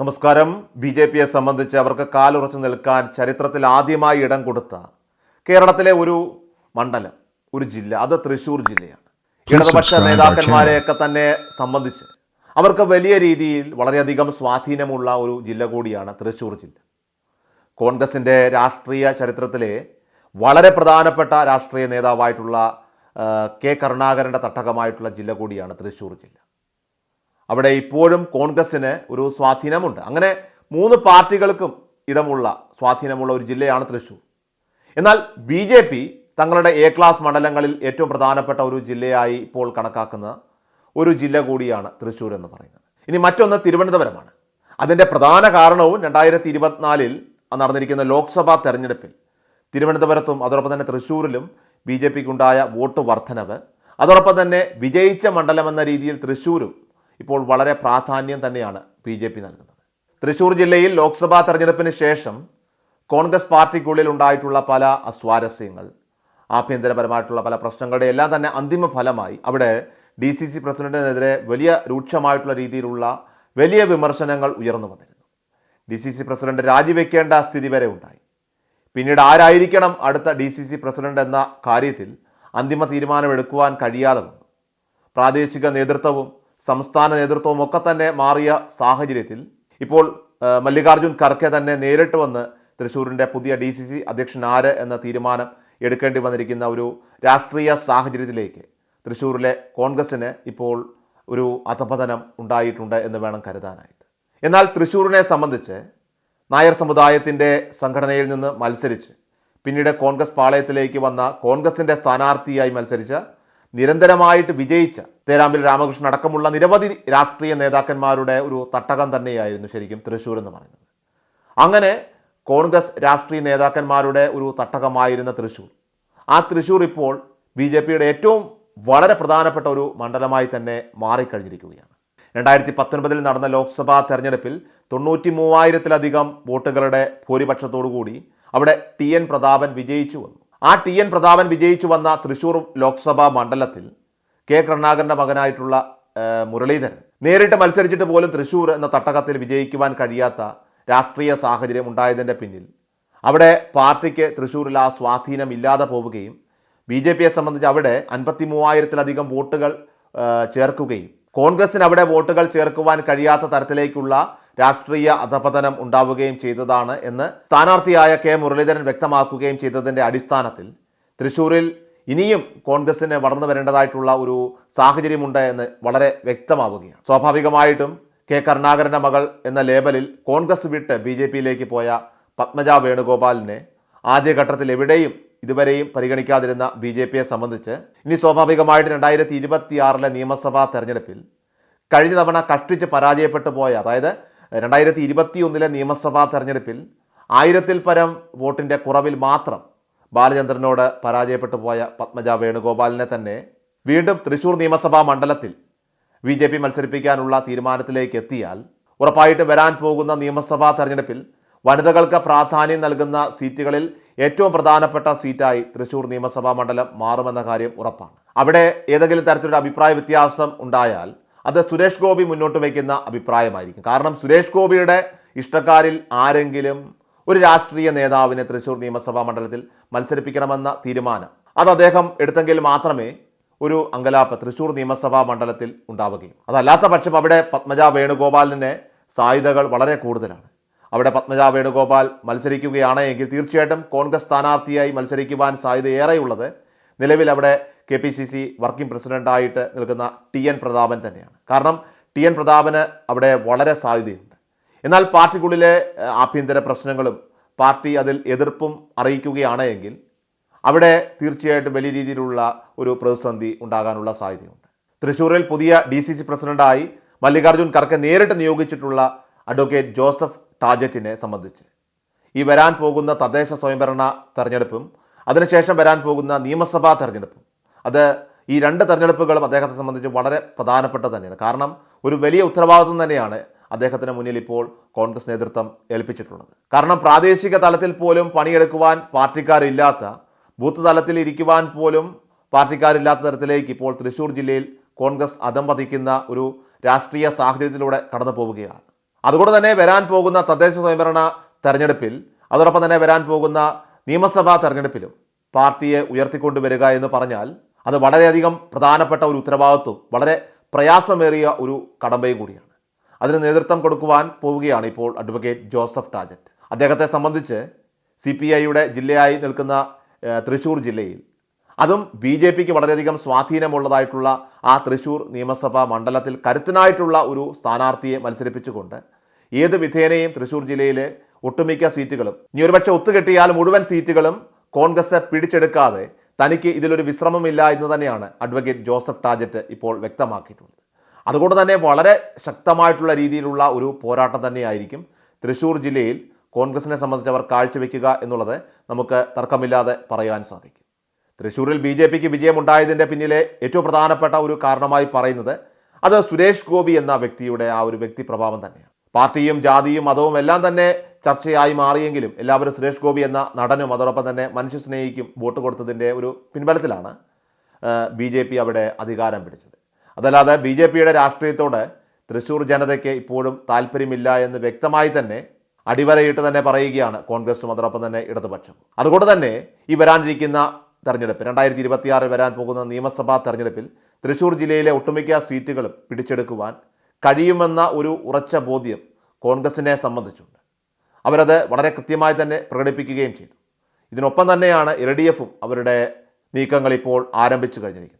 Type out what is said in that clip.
നമസ്കാരം. B J പിയെ സംബന്ധിച്ച് അവർക്ക് കാലുറച്ചു നിൽക്കാൻ ചരിത്രത്തിൽ ആദ്യമായി ഇടം കൊടുത്ത കേരളത്തിലെ ഒരു മണ്ഡലം ഒരു ജില്ല. അത് തൃശ്ശൂർ ജില്ലയാണ്. ഇടതുപക്ഷ നേതാക്കന്മാരെയൊക്കെ തന്നെ സംബന്ധിച്ച് അവർക്ക് വലിയ രീതിയിൽ വളരെയധികം സ്വാധീനമുള്ള ഒരു ജില്ല കൂടിയാണ് തൃശ്ശൂർ ജില്ല. കോൺഗ്രസിന്റെ രാഷ്ട്രീയ ചരിത്രത്തിലെ വളരെ പ്രധാനപ്പെട്ട രാഷ്ട്രീയ നേതാവായിട്ടുള്ള കെ കരുണാകരന്റെ തട്ടകമായിട്ടുള്ള ജില്ല കൂടിയാണ് തൃശ്ശൂർ ജില്ല. അവിടെ ഇപ്പോഴും കോൺഗ്രസ്സിന് ഒരു സ്വാധീനമുണ്ട്. അങ്ങനെ മൂന്ന് പാർട്ടികൾക്കും ഇടമുള്ള സ്വാധീനമുള്ള ഒരു ജില്ലയാണ് തൃശ്ശൂർ. എന്നാൽ ബി ജെ പി തങ്ങളുടെ എ ക്ലാസ് മണ്ഡലങ്ങളിൽ ഏറ്റവും പ്രധാനപ്പെട്ട ഒരു ജില്ലയായി ഇപ്പോൾ കണക്കാക്കുന്ന ഒരു ജില്ല കൂടിയാണ് തൃശ്ശൂർ എന്ന് പറയുന്നത്. ഇനി മറ്റൊന്ന് തിരുവനന്തപുരമാണ്. അതിന്റെ പ്രധാന കാരണവും രണ്ടായിരത്തി ഇരുപത്തിനാലിൽ നടന്നിരിക്കുന്ന ലോക്സഭാ തെരഞ്ഞെടുപ്പിൽ തിരുവനന്തപുരത്തും അതോടൊപ്പം തന്നെ തൃശ്ശൂരിലും ബി ജെ പിക്കുണ്ടായ വോട്ട് വർധനവ് അതോടൊപ്പം തന്നെ വിജയിച്ച മണ്ഡലമെന്ന രീതിയിൽ തൃശ്ശൂരും ഇപ്പോൾ വളരെ പ്രാധാന്യം തന്നെയാണ് ബി ജെ പി നൽകുന്നത്. തൃശൂർ ജില്ലയിൽ ലോക്സഭാ തെരഞ്ഞെടുപ്പിന് ശേഷം കോൺഗ്രസ് പാർട്ടിക്കുള്ളിൽ ഉണ്ടായിട്ടുള്ള പല അസ്വാരസ്യങ്ങൾ ആഭ്യന്തരപരമായിട്ടുള്ള പല പ്രശ്നങ്ങളുടെ എല്ലാം തന്നെ അന്തിമ ഫലമായി അവിടെ ഡി സി സി പ്രസിഡന്റിനെതിരെ വലിയ രൂക്ഷമായിട്ടുള്ള രീതിയിലുള്ള വലിയ വിമർശനങ്ങൾ ഉയർന്നു വന്നിരുന്നു. ഡി സി സി പ്രസിഡന്റ് രാജിവെക്കേണ്ട സ്ഥിതി വരെ ഉണ്ടായി. പിന്നീട് ആരായിരിക്കണം അടുത്ത ഡി സി സി പ്രസിഡന്റ് എന്ന കാര്യത്തിൽ അന്തിമ തീരുമാനമെടുക്കുവാൻ കഴിയാതെ വന്നു. പ്രാദേശിക നേതൃത്വവും സംസ്ഥാന നേതൃത്വവും ഒക്കെ തന്നെ മാറിയ സാഹചര്യത്തിൽ ഇപ്പോൾ മല്ലികാർജുൻ ഖർഗെ തന്നെ നേരിട്ട് വന്ന് തൃശ്ശൂരിന്റെ പുതിയ ഡി സി സി അധ്യക്ഷൻ ആര് എന്ന തീരുമാനം എടുക്കേണ്ടി വന്നിരിക്കുന്ന ഒരു രാഷ്ട്രീയ സാഹചര്യത്തിലേക്ക് തൃശ്ശൂരിലെ കോൺഗ്രസ്സിന് ഇപ്പോൾ ഒരു അധപതനം ഉണ്ടായിട്ടുണ്ട് എന്ന് വേണം കരുതാനായിട്ട്. എന്നാൽ തൃശ്ശൂരിനെ സംബന്ധിച്ച് നായർ സമുദായത്തിന്റെ സംഘടനയിൽ നിന്ന് മത്സരിച്ച് പിന്നീട് കോൺഗ്രസ് പാളയത്തിലേക്ക് വന്ന കോൺഗ്രസിന്റെ സ്ഥാനാർത്ഥിയായി മത്സരിച്ച നിരന്തരമായിട്ട് വിജയിച്ച തേരാമ്പിൽ രാമകൃഷ്ണൻ അടക്കമുള്ള നിരവധി രാഷ്ട്രീയ നേതാക്കന്മാരുടെ ഒരു തട്ടകം തന്നെയായിരുന്നു ശരിക്കും തൃശ്ശൂർ എന്ന് പറയുന്നത്. അങ്ങനെ കോൺഗ്രസ് രാഷ്ട്രീയ നേതാക്കന്മാരുടെ ഒരു തട്ടകമായിരുന്ന തൃശ്ശൂർ. ആ തൃശ്ശൂർ ഇപ്പോൾ ബി ജെ പിയുടെ ഏറ്റവും വളരെ പ്രധാനപ്പെട്ട ഒരു മണ്ഡലമായി തന്നെ മാറിക്കഴിഞ്ഞിരിക്കുകയാണ്. രണ്ടായിരത്തി പത്തൊൻപതിൽ നടന്ന ലോക്സഭാ തെരഞ്ഞെടുപ്പിൽ തൊണ്ണൂറ്റി മൂവായിരത്തിലധികം വോട്ടുകളുടെ ഭൂരിപക്ഷത്തോടുകൂടി അവിടെ ടി എൻ പ്രതാപൻ വിജയിച്ചു വന്നു. ആ ടി എൻ പ്രതാപൻ വിജയിച്ചു വന്ന തൃശ്ശൂർ ലോക്സഭാ മണ്ഡലത്തിൽ കെ കരുണാകരന്റെ മകനായിട്ടുള്ള മുരളീധരൻ. നേരിട്ട് മത്സരിച്ചിട്ട് പോലും തൃശ്ശൂർ എന്ന തട്ടകത്തിൽ വിജയിക്കുവാൻ കഴിയാത്ത രാഷ്ട്രീയ സാഹചര്യം ഉണ്ടായതിന്റെ പിന്നിൽ. അവിടെ പാർട്ടിക്ക് തൃശ്ശൂരിൽ ആ സ്വാധീനം ഇല്ലാതെ പോവുകയും ബി ജെ പിയെ സംബന്ധിച്ച് അവിടെ അൻപത്തി മൂവായിരത്തിലധികം വോട്ടുകൾ ചേർക്കുകയും കോൺഗ്രസിന് അവിടെ വോട്ടുകൾ ചേർക്കുവാൻ കഴിയാത്ത തരത്തിലേക്കുള്ള രാഷ്ട്രീയ അധപതനം ഉണ്ടാവുകയും ചെയ്തതാണ് എന്ന് സ്ഥാനാർത്ഥിയായ കെ മുരളീധരൻ വ്യക്തമാക്കുകയും ചെയ്തതിന്റെ അടിസ്ഥാനത്തിൽ തൃശ്ശൂരിൽ ഇനിയും കോൺഗ്രസിന് വളർന്നു വരേണ്ടതായിട്ടുള്ള ഒരു സാഹചര്യമുണ്ട് എന്ന് വളരെ വ്യക്തമാവുകയാണ്. സ്വാഭാവികമായിട്ടും കെ കരുണാകരന്റെ മകൾ എന്ന ലേബലിൽ കോൺഗ്രസ് വിട്ട് ബി ജെ പിയിലേക്ക് പോയ പത്മജ വേണുഗോപാലിനെ ആദ്യഘട്ടത്തിൽ എവിടെയും ഇതുവരെയും പരിഗണിക്കാതിരുന്ന ബി ജെ പിയെ സംബന്ധിച്ച് ഇനി സ്വാഭാവികമായിട്ട് രണ്ടായിരത്തി ഇരുപത്തിയാറിലെ നിയമസഭാ തെരഞ്ഞെടുപ്പിൽ കഴിഞ്ഞ തവണ കഷ്ടിച്ച് പരാജയപ്പെട്ടു പോയ അതായത് രണ്ടായിരത്തി ഇരുപത്തിയൊന്നിലെ നിയമസഭാ തെരഞ്ഞെടുപ്പിൽ ആയിരത്തിൽ പരം വോട്ടിന്റെ കുറവിൽ മാത്രം ബാലചന്ദ്രനോട് പരാജയപ്പെട്ടു പോയ പത്മജ വേണുഗോപാലിനെ തന്നെ വീണ്ടും തൃശൂർ നിയമസഭാ മണ്ഡലത്തിൽ ബി ജെ പി മത്സരിപ്പിക്കാനുള്ള തീരുമാനത്തിലേക്ക് എത്തിയാൽ ഉറപ്പായിട്ടും വരാൻ പോകുന്ന നിയമസഭാ തെരഞ്ഞെടുപ്പിൽ വനിതകൾക്ക് പ്രാധാന്യം നൽകുന്ന സീറ്റുകളിൽ ഏറ്റവും പ്രധാനപ്പെട്ട സീറ്റായി തൃശൂർ നിയമസഭാ മണ്ഡലം മാറുമെന്ന കാര്യം ഉറപ്പാണ്. അവിടെ ഏതെങ്കിലും തരത്തിലുള്ള അഭിപ്രായ വ്യത്യാസം ഉണ്ടായാൽ അത് സുരേഷ് ഗോപി മുന്നോട്ട് വയ്ക്കുന്ന അഭിപ്രായമായിരിക്കും. കാരണം സുരേഷ് ഗോപിയുടെ ഇഷ്ടക്കാരിൽ ആരെങ്കിലും ഒരു രാഷ്ട്രീയ നേതാവിനെ തൃശൂർ നിയമസഭാ മണ്ഡലത്തിൽ മത്സരിപ്പിക്കണമെന്ന തീരുമാനം. അത് അദ്ദേഹം എടുത്തെങ്കിൽ മാത്രമേ ഒരു അങ്കലാപ്പ് തൃശൂർ നിയമസഭാ മണ്ഡലത്തിൽ ഉണ്ടാവുകയും. അതല്ലാത്ത പക്ഷം അവിടെ പത്മജ വേണുഗോപാലിന്റെ സാധ്യതകൾ വളരെ കൂടുതലാണ്. അവിടെ പത്മജ വേണുഗോപാൽ മത്സരിക്കുകയാണ് എങ്കിൽ തീർച്ചയായിട്ടും കോൺഗ്രസ് സ്ഥാനാർത്ഥിയായി മത്സരിക്കുവാൻ സാധ്യത ഏറെയുള്ളത് നിലവിൽ അവിടെ K P C C working പ്രസിഡന്റായിട്ട് നിൽക്കുന്ന ടി എൻ പ്രതാപൻ തന്നെയാണ്. കാരണം ടി എൻ പ്രതാപന് അവിടെ വളരെ സാധ്യതയുണ്ട്. എന്നാൽ പാർട്ടിക്കുള്ളിലെ ആഭ്യന്തര പ്രശ്നങ്ങളും പാർട്ടി അതിൽ എതിർപ്പും അറിയിക്കുകയാണ് എങ്കിൽ അവിടെ തീർച്ചയായിട്ടും വലിയ രീതിയിലുള്ള ഒരു പ്രതിസന്ധി ഉണ്ടാകാനുള്ള സാധ്യതയുണ്ട്. തൃശ്ശൂരിൽ പുതിയ ഡി സി സി പ്രസിഡന്റായി മല്ലികാർജുൻ ഖർഗെ നേരിട്ട് നിയോഗിച്ചിട്ടുള്ള അഡ്വക്കേറ്റ് ജോസഫ് ടാജറ്റിനെ സംബന്ധിച്ച്. ഈ വരാൻ പോകുന്ന തദ്ദേശ സ്വയംഭരണ തെരഞ്ഞെടുപ്പും അതിനുശേഷം വരാൻ പോകുന്ന നിയമസഭാ തെരഞ്ഞെടുപ്പും അത് ഈ രണ്ട് തെരഞ്ഞെടുപ്പുകളും അദ്ദേഹത്തെ സംബന്ധിച്ച് വളരെ പ്രധാനപ്പെട്ടത് തന്നെയാണ്. കാരണം ഒരു വലിയ ഉത്തരവാദിത്വം തന്നെയാണ് അദ്ദേഹത്തിന് മുന്നിൽ ഇപ്പോൾ കോൺഗ്രസ് നേതൃത്വം ഏൽപ്പിച്ചിട്ടുള്ളത്. കാരണം പ്രാദേശിക തലത്തിൽ പോലും പണിയെടുക്കുവാൻ പാർട്ടിക്കാരില്ലാത്ത ബൂത്ത് തലത്തിൽ ഇരിക്കുവാൻ പോലും പാർട്ടിക്കാരില്ലാത്ത തരത്തിലേക്ക് ഇപ്പോൾ തൃശ്ശൂർ ജില്ലയിൽ കോൺഗ്രസ് അതം പതിക്കുന്ന ഒരു രാഷ്ട്രീയ സാഹചര്യത്തിലൂടെ കടന്നു പോവുകയാണ്. അതുകൊണ്ട് തന്നെ വരാൻ പോകുന്ന തദ്ദേശ സ്വയംഭരണ തെരഞ്ഞെടുപ്പിൽ അതോടൊപ്പം തന്നെ വരാൻ പോകുന്ന നിയമസഭാ തെരഞ്ഞെടുപ്പിലും പാർട്ടിയെ ഉയർത്തിക്കൊണ്ടുവരിക എന്ന് പറഞ്ഞാൽ അത് വളരെയധികം പ്രധാനപ്പെട്ട ഒരു ഉത്തരവാദിത്വം വളരെ പ്രയാസമേറിയ ഒരു കടമ്പയും കൂടിയാണ്. അതിന് നേതൃത്വം കൊടുക്കുവാൻ പോവുകയാണ് ഇപ്പോൾ അഡ്വക്കേറ്റ് ജോസഫ് ടാജറ്റ്. അദ്ദേഹത്തെ സംബന്ധിച്ച് സി പി ഐയുടെ ജില്ലയായി നിൽക്കുന്ന തൃശ്ശൂർ ജില്ലയിൽ അതും ബി ജെ പിക്ക് വളരെയധികം സ്വാധീനമുള്ളതായിട്ടുള്ള ആ തൃശ്ശൂർ നിയമസഭാ മണ്ഡലത്തിൽ കരുത്തനായിട്ടുള്ള ഒരു സ്ഥാനാർത്ഥിയെ മത്സരിപ്പിച്ചുകൊണ്ട് ഏത് വിധേനയും തൃശ്ശൂർ ജില്ലയിലെ ഒട്ടുമിക്ക സീറ്റുകളും ഇനി ഒരുപക്ഷെ ഒത്തുകെട്ടിയാൽ മുഴുവൻ സീറ്റുകളും കോൺഗ്രസ് പിടിച്ചെടുക്കാതെ തനിക്ക് ഇതിലൊരു വിശ്രമമില്ല എന്ന് തന്നെയാണ് അഡ്വക്കേറ്റ് ജോസഫ് ടാജറ്റ് ഇപ്പോൾ വ്യക്തമാക്കിയിട്ടുള്ളത്. അതുകൊണ്ട് തന്നെ വളരെ ശക്തമായിട്ടുള്ള രീതിയിലുള്ള ഒരു പോരാട്ടം തന്നെയായിരിക്കും തൃശ്ശൂർ ജില്ലയിൽ കോൺഗ്രസിനെ സംബന്ധിച്ച് അവർ കാഴ്ചവെക്കുക എന്നുള്ളത് നമുക്ക് തർക്കമില്ലാതെ പറയാൻ സാധിക്കും. തൃശ്ശൂരിൽ ബി ജെ പിക്ക് വിജയമുണ്ടായതിന്റെ പിന്നിലെ ഏറ്റവും പ്രധാനപ്പെട്ട ഒരു കാരണമായി പറയുന്നത് അത് സുരേഷ് ഗോപി എന്ന വ്യക്തിയുടെ ആ ഒരു വ്യക്തി പ്രഭാവം തന്നെയാണ്. പാർട്ടിയും ജാതിയും മതവും എല്ലാം തന്നെ ചർച്ചയായി മാറിയെങ്കിലും എല്ലാവരും സുരേഷ് ഗോപി എന്ന നടനും അതോടൊപ്പം തന്നെ മനുഷ്യസ്നേഹിക്കും വോട്ട് കൊടുത്തതിന്റെ ഒരു പിൻബലത്തിലാണ് ബി അവിടെ അധികാരം പിടിച്ചത്. അതല്ലാതെ ബി ജെ പിയുടെ രാഷ്ട്രീയത്തോട് തൃശ്ശൂർ ജനതയ്ക്ക് ഇപ്പോഴും താല്പര്യമില്ല എന്ന് വ്യക്തമായി തന്നെ അടിവരയിട്ട് തന്നെ പറയുകയാണ് കോൺഗ്രസും അതോടൊപ്പം തന്നെ ഇടതുപക്ഷം. അതുകൊണ്ട് തന്നെ ഈ വരാനിരിക്കുന്ന തെരഞ്ഞെടുപ്പ് രണ്ടായിരത്തി ഇരുപത്തിയാറിൽ വരാൻ പോകുന്ന നിയമസഭാ തെരഞ്ഞെടുപ്പിൽ തൃശ്ശൂർ ജില്ലയിലെ ഒട്ടുമിക്ക സീറ്റുകളും പിടിച്ചെടുക്കുവാൻ കഴിയുമെന്ന ഒരു ഉറച്ച ബോധ്യം കോൺഗ്രസിനെ സംബന്ധിച്ചുണ്ട്. അവരത് വളരെ കൃത്യമായി തന്നെ പ്രകടിപ്പിക്കുകയും ചെയ്തു. ഇതിനൊപ്പം തന്നെയാണ് എൽ ഡി എഫും അവരുടെ നീക്കങ്ങൾ ഇപ്പോൾ ആരംഭിച്ചു കഴിഞ്ഞിരിക്കുന്നത്.